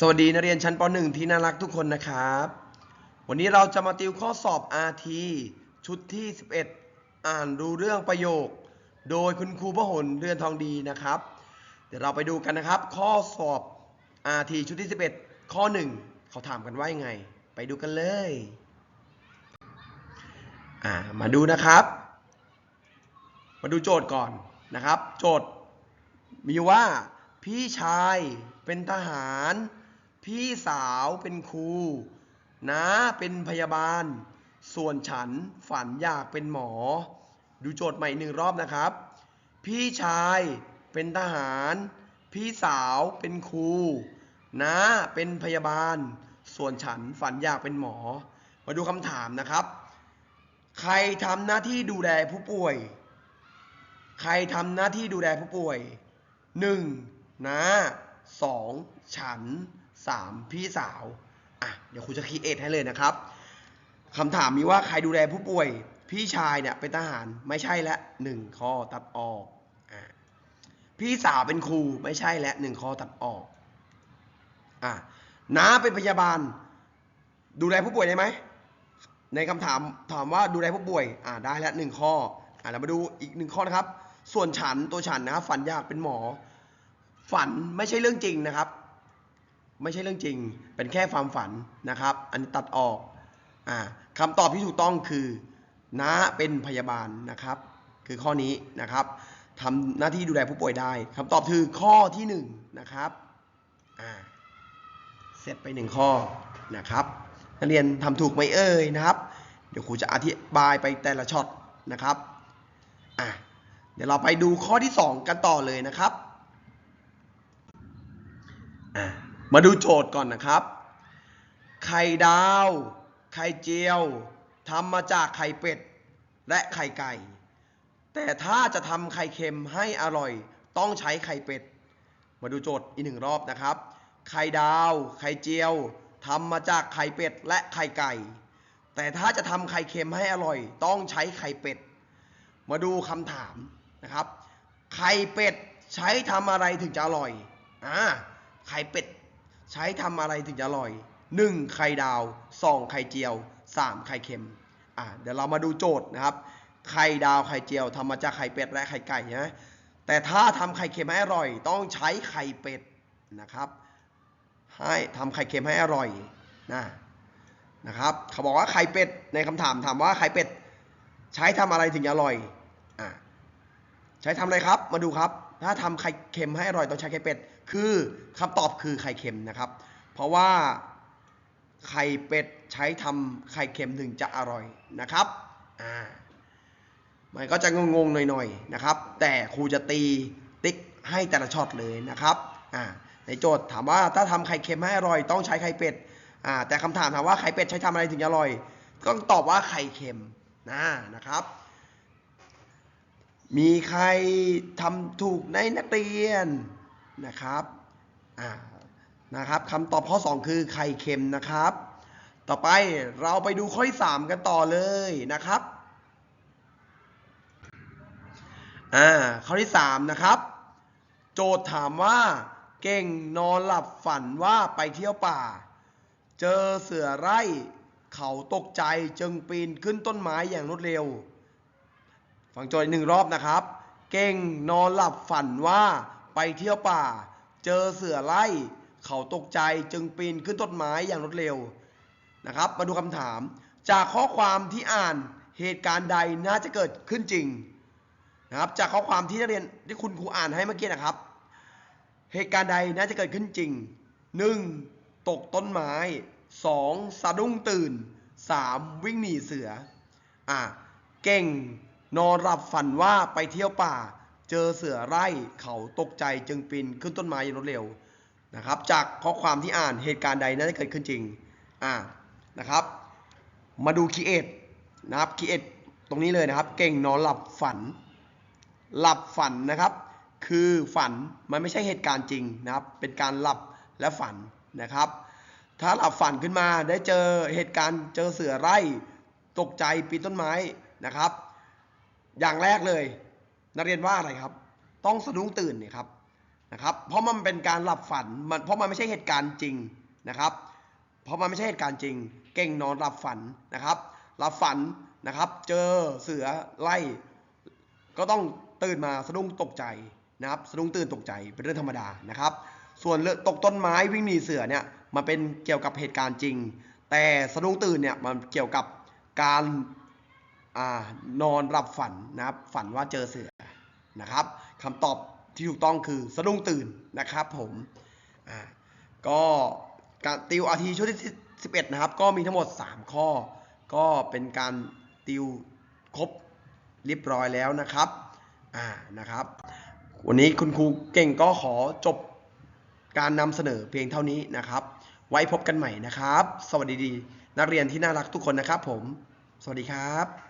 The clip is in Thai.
สวัสดีนักเรียนชั้นป .1 ที่น่ารักทุกคนนะครับ วันนี้เราจะมาติวข้อสอบ RT ชุดที่ 11 อ่านรู้เรื่องประโยค โดยคุณครูพหลเรือนทองดีนะครับ เดี๋ยวเราไปดูกันนะครับ ข้อสอบ RT ชุดที่ 11 ข้อ 1 เขาถามกันว่ายังไง ไปดูกันเลยอ่ามาดูนะครับ มาดูโจทย์ก่อนนะครับ โจทย์มีว่าพี่ชายเป็นทหาร พี่สาวเป็นครูน้าเป็นพยาบาล ส่วนฉันฝันอยากเป็นหมอ ดูโจทย์ใหม่หนึ่งรอบนะครับ พี่ชายเป็นทหาร พี่สาวเป็นครูน้าเป็นพยาบาล ส่วนฉันฝันอยากเป็นหมอ มาดูคำถามนะครับ ใครทำหน้าที่ดูแลผู้ป่วย ใครทำหน้าที่ดูแลผู้ป่วย 1. น้า 2. ฉัน 3. พี่สาวอะเดี๋ยวครูจะคีเอทให้เลยนะครับคำถามมีว่าใครดูแลผู้ป่วย พี่ชายเนี่ยเป็นทหารไม่ใช่และหนึ่งข้อตัดออกอะพี่สาวเป็นครูไม่ใช่และหนึ่งข้อตัดออกอะน้าเป็นพยาบาล ดูแลผู้ป่วยได้ไหมในคำถามถามว่าดูแลผู้ป่วย อ่าได้แล้วหนึ่งข้อ อ่าเรามาดูอีกหนึ่งข้อนะครับ ส่วนฉันตัวฉันนะครับฝันอยากเป็นหมอ ฝันไม่ใช่เรื่องจริงนะครับ ไม่ใช่เรื่องจริง เป็นแค่ความฝันนะครับ อันนี้ตัดออกอ่าคำตอบที่ถูกต้องคือน้าเป็นพยาบาลนะครับ คือข้อนี้นะครับทำหน้าที่ดูแลผู้ป่วยได้คำตอบคือข้อที่หนึ่งนะครับอ่าเสร็จไปหนึ่งข้อนะครับนักเรียนทำถูกไหมเอ่ยนะครับ เดี๋ยวครูจะอธิบายไปแต่ละช็อตนะครับอะเดี๋ยวเราไปดูข้อที่ 2 กันต่อเลยนะครับอะ มาดูโจทย์ก่อนนะครับ ไข่ดาว ไข่เจียวทำมาจากไข่เป็ด และไข่ไก่ แต่ถ้าจะทำไข่เค็มให้อร่อย ต้องใช้ไข่เป็ด มาดูโจทย์อีกหนึ่งรอบนะครับ ไข่ดาว ไข่เจียวทำมาจากไข่เป็ดและไข่ไก่ แต่ถ้าจะทำไข่เค็มให้อร่อย ต้องใช้ไข่เป็ด มาดูคำถามนะครับ ไข่เป็ดใช้ทำอะไรถึงจะอร่อย อ่า ไข่เป็ด ใช้ทำอะไรถึงจะอร่อย 1. ไข่ดาว 2. ไข่เจียว 3. ไข่เค็มอ่าเดี๋ยวเรามาดูโจทย์นะครับ ไข่ดาวไข่เจียวทำมาจากไข่เป็ดและไข่ไก่นะแต่ถ้าทำไข่เค็มให้อร่อย ต้องใช้ไข่เป็ดนะครับให้ทำไข่เค็มให้อร่อยนะนะครับเขาบอกว่าไข่เป็ดในคำถามถามว่าไข่เป็ดใช้ทำอะไรถึงจะอร่อยอ่าใช้ทำอะไรครับมาดูครับ ถ้าทำไข่เค็มให้อร่อยต้องใช้ไข่เป็ด คือคำตอบคือไข่เค็มนะครับ เพราะว่าไข่เป็ดใช้ทำไข่เค็มถึงจะอร่อยนะครับอ่ามันก็จะงงๆหน่อยๆนะครับ แต่ครูจะตีติ๊กให้แต่ละช็อตเลยนะครับอ่าในโจทย์ถามว่าถ้าทำไข่เค็มให้อร่อย ต้องใช้ไข่เป็ดอ่าแต่คำถามถามว่าไข่เป็ดใช้ทำอะไรถึงจะอร่อย ก็ต้องตอบว่าไข่เค็มนะนะครับ มีใครทำถูกในนักเรียนนะครับอ่านะครับคำตอบข้อ 2 คือไข่เค็มนะครับ ต่อไปเราไปดูข้อที่3กันต่อเลยนะครับอ่าข้อที่3นะครับโจทย์ถามว่าเก่งนอนหลับฝันว่าไปเที่ยวป่า เจอเสือไร่ เขาตกใจจึงปีนขึ้นต้นไม้อย่างรวดเร็ว ฟังโจทย์หนึ่งรอบนะครับ เก่งนอนหลับฝันว่าไปเที่ยวป่า เจอเสือไล่ เขาตกใจจึงปีนขึ้นต้นไม้อย่างรวดเร็วนะครับ มาดูคำถาม จากข้อความที่อ่านเหตุการณ์ใดน่าจะเกิดขึ้นจริงนะครับ จากข้อความที่นักเรียนที่คุณครูอ่านให้เมื่อกี้นะครับ เหตุการณ์ใดน่าจะเกิดขึ้นจริง 1. ตกต้นไม้ 2. สะดุ้งตื่น 3. วิ่งหนีเสืออะเก่ง นอนหลับฝันว่าไปเที่ยวป่า เจอเสือไร่เขาตกใจจึงปีนขึ้นต้นไม้อย่างรวดเร็วนะครับ จากข้อความที่อ่านเหตุการณ์ใดน่าจะเกิดขึ้นจริงอะนะครับ มาดูคีเอทนะครับคีเอทตรงนี้เลยนะครับ เก่งนอนหลับฝัน หลับฝันนะครับ คือฝันมันไม่ใช่เหตุการณ์จริงนะครับ เป็นการหลับและฝันนะครับ ถ้าหลับฝันขึ้นมาได้เจอเหตุการณ์เจอเสือไร่ ตกใจปีนต้นไม้นะครับ อย่างแรกเลย นักเรียนว่าอะไรครับ ต้องสะดุ้งตื่นเนี่ยครับนะครับ เพราะมันเป็นการหลับฝันมันเพราะมันไม่ใช่เหตุการณ์จริงนะครับ เพราะมันไม่ใช่เหตุการณ์จริง เก่งนอนหลับฝันนะครับหลับฝันนะครับ เจอเสือไล่ก็ต้องตื่นมาสะดุ้งตกใจนะครับสะดุ้งตื่นตกใจเป็นเรื่องธรรมดานะครับ ส่วนเรื่องตกต้นไม้วิ่งหนีเสือเนี่ยมันเป็นเกี่ยวกับเหตุการณ์จริง แต่สะดุ้งตื่นเนี่ยมันเกี่ยวกับการ อนอนหลับฝันนะครับ ฝันว่าเจอเสือนะครับคำตอบที่ถูกต้องคือสะดุ้งตื่นนะครับผมอ่าก็การติวอาทีชุดที่ 11 นะครับ ก็มีทั้งหมด 3 ข้อ ก็เป็นการติวครบเรียบร้อยแล้วนะครับอ่านะครับ วันนี้คุณครูเก่งก็ขอจบการนำเสนอเพียงเท่านี้นะครับ ไว้พบกันใหม่นะครับ สวัสดีดีนักเรียนที่น่ารักทุกคนนะครับผม สวัสดีครับ